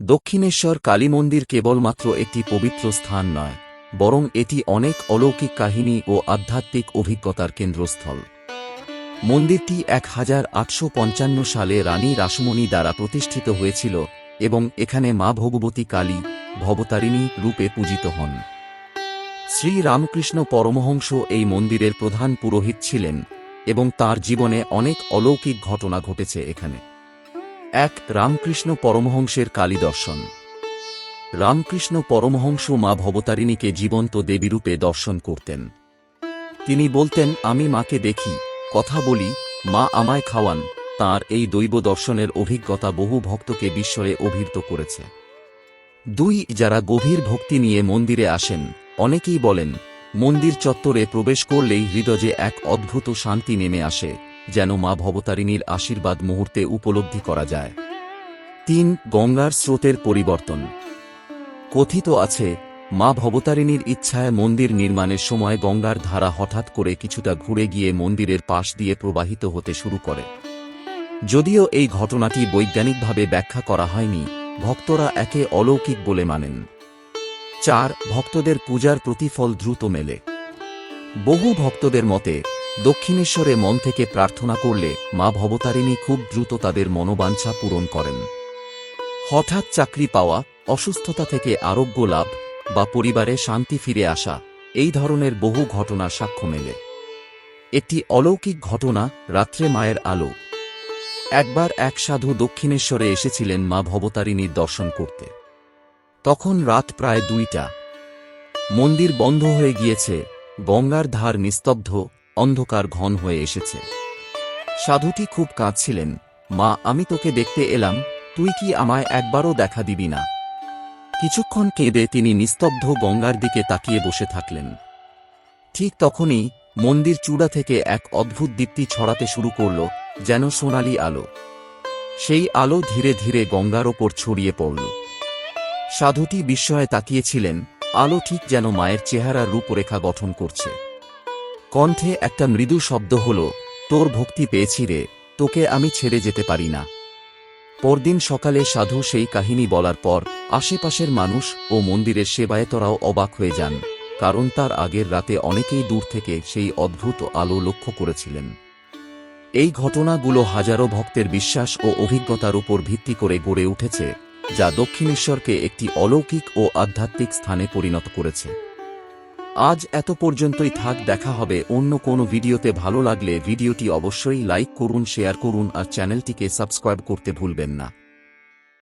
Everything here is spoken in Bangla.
দক্ষিণেশ্বর কালী মন্দির কেবলমাত্র একটি পবিত্র স্থান নয়, বরং এটি অনেক অলৌকিক কাহিনী ও আধ্যাত্মিক অভিজ্ঞতার কেন্দ্রস্থল। মন্দিরটি এক হাজার আটশো পঞ্চান্ন সালে রানী রাসমণি দ্বারা প্রতিষ্ঠিত হয়েছিল এবং এখানে মা ভগবতী কালী, ভবতারিণী রূপে পূজিত হন। শ্রী রামকৃষ্ণ পরমহংস এই মন্দিরের প্রধান পুরোহিত ছিলেন এবং তার জীবনে অনেক অলৌকিক ঘটনা ঘটেছে এখানে। এক রামকৃষ্ণ পরমহংসের কালী দর্শন। রামকৃষ্ণ পরমহংস মা ভবতারিণীকে জীবন্ত দেবীরূপে দর্শন করতেন। তিনি বলতেন, আমি মাকে দেখি, কথা বলি, মা আমায় খাওয়ান, তার এই দৈব দর্শনের অভিজ্ঞতা বহু ভক্তকে বিস্ময়ে অভিভূত করেছে। দুই, যারা গভীর ভক্তি নিয়ে মন্দিরে আসেন, অনেকেই বলেন, মন্দির চত্বরে প্রবেশ করলেই হৃদয়ে এক অদ্ভুত শান্তি নেমে আসে। যেন মা ভবতারিণীর আশীর্বাদ মুহূর্তে উপলব্ধি করা যায়। তিন, গঙ্গার স্রোতের পরিবর্তন। কথিত আছে, মা ভবতারিণীর ইচ্ছায় মন্দির নির্মাণের সময় গঙ্গার ধারা হঠাৎ করে কিছুটা ঘুরে গিয়ে মন্দিরের পাশ দিয়ে প্রবাহিত হতে শুরু করে। যদিও এই ঘটনাটি বৈজ্ঞানিকভাবে ব্যাখ্যা করা হয়নি, ভক্তরা একে অলৌকিক বলে মানেন। চার, ভক্তদের পূজার প্রতিফল দ্রুত মেলে। বহু ভক্তদের মতে দক্ষিণেশ্বরে মন থেকে প্রার্থনা করলে মা ভবতারিণী খুব দ্রুত তাদের মনোবাঞ্ছা পূরণ করেন। হঠাৎ চাকরি পাওয়া, অসুস্থতা থেকে আরোগ্য লাভ বা পরিবারে শান্তি ফিরে আসা, এই ধরনের বহু ঘটনা সাক্ষ্য মেলে। একটি অলৌকিক ঘটনা রাত্রে মায়ের আলো। একবার এক সাধু দক্ষিণেশ্বরে এসেছিলেন মা ভবতারিণীর দর্শন করতে। তখন রাত প্রায় দুইটা। মন্দির বন্ধ হয়ে গিয়েছে, গঙ্গার ধার নিস্তব্ধ অন্ধকার ঘন হয়ে এসেছে। সাধুটি খুব কাঁদছিলেন, মা, আমি তোকে দেখতে এলাম, তুই কি আমায় একবারও দেখা দিবি না? কিছুক্ষণ কেঁদে তিনি নিস্তব্ধ গঙ্গার দিকে তাকিয়ে বসে থাকলেন। ঠিক তখনই মন্দির চূড়া থেকে এক অদ্ভুত দীপ্তি ছড়াতে শুরু করল, যেন সোনালি আলো। সেই আলো ধীরে ধীরে গঙ্গার ওপর ছড়িয়ে পড়ল। সাধুটি বিস্ময়ে তাকিয়েছিলেন, আলো ঠিক যেন মায়ের চেহারার রূপরেখা গঠন করছে। কণ্ঠে একটা মৃদু শব্দ হল, তোর ভক্তি পেয়েছি রে, তোকে আমি ছেড়ে যেতে পারি না। পরদিন সকালে সাধু সেই কাহিনী বলার পর, আশেপাশের মানুষ ও মন্দিরের সেবায়েতরাও অবাক হয়ে যান, কারণ তার আগের রাতে অনেকেই দূর থেকে সেই অদ্ভুত আলো লক্ষ্য করেছিলেন। এই ঘটনাগুলো হাজারো ভক্তের বিশ্বাস ও অভিজ্ঞতার উপর ভিত্তি করে গড়ে উঠেছে, যা দক্ষিণেশ্বরকে একটি অলৌকিক ও আধ্যাত্মিক স্থানে পরিণত করেছে। আজ এত পর্যন্তই থাক, দেখা হবে অন্য কোনো ভিডিওতে। ভালো লাগলে ভিডিওটি অবশ্যই লাইক করুন, শেয়ার করুন আর চ্যানেলটিকে সাবস্ক্রাইব করতে ভুলবেন না।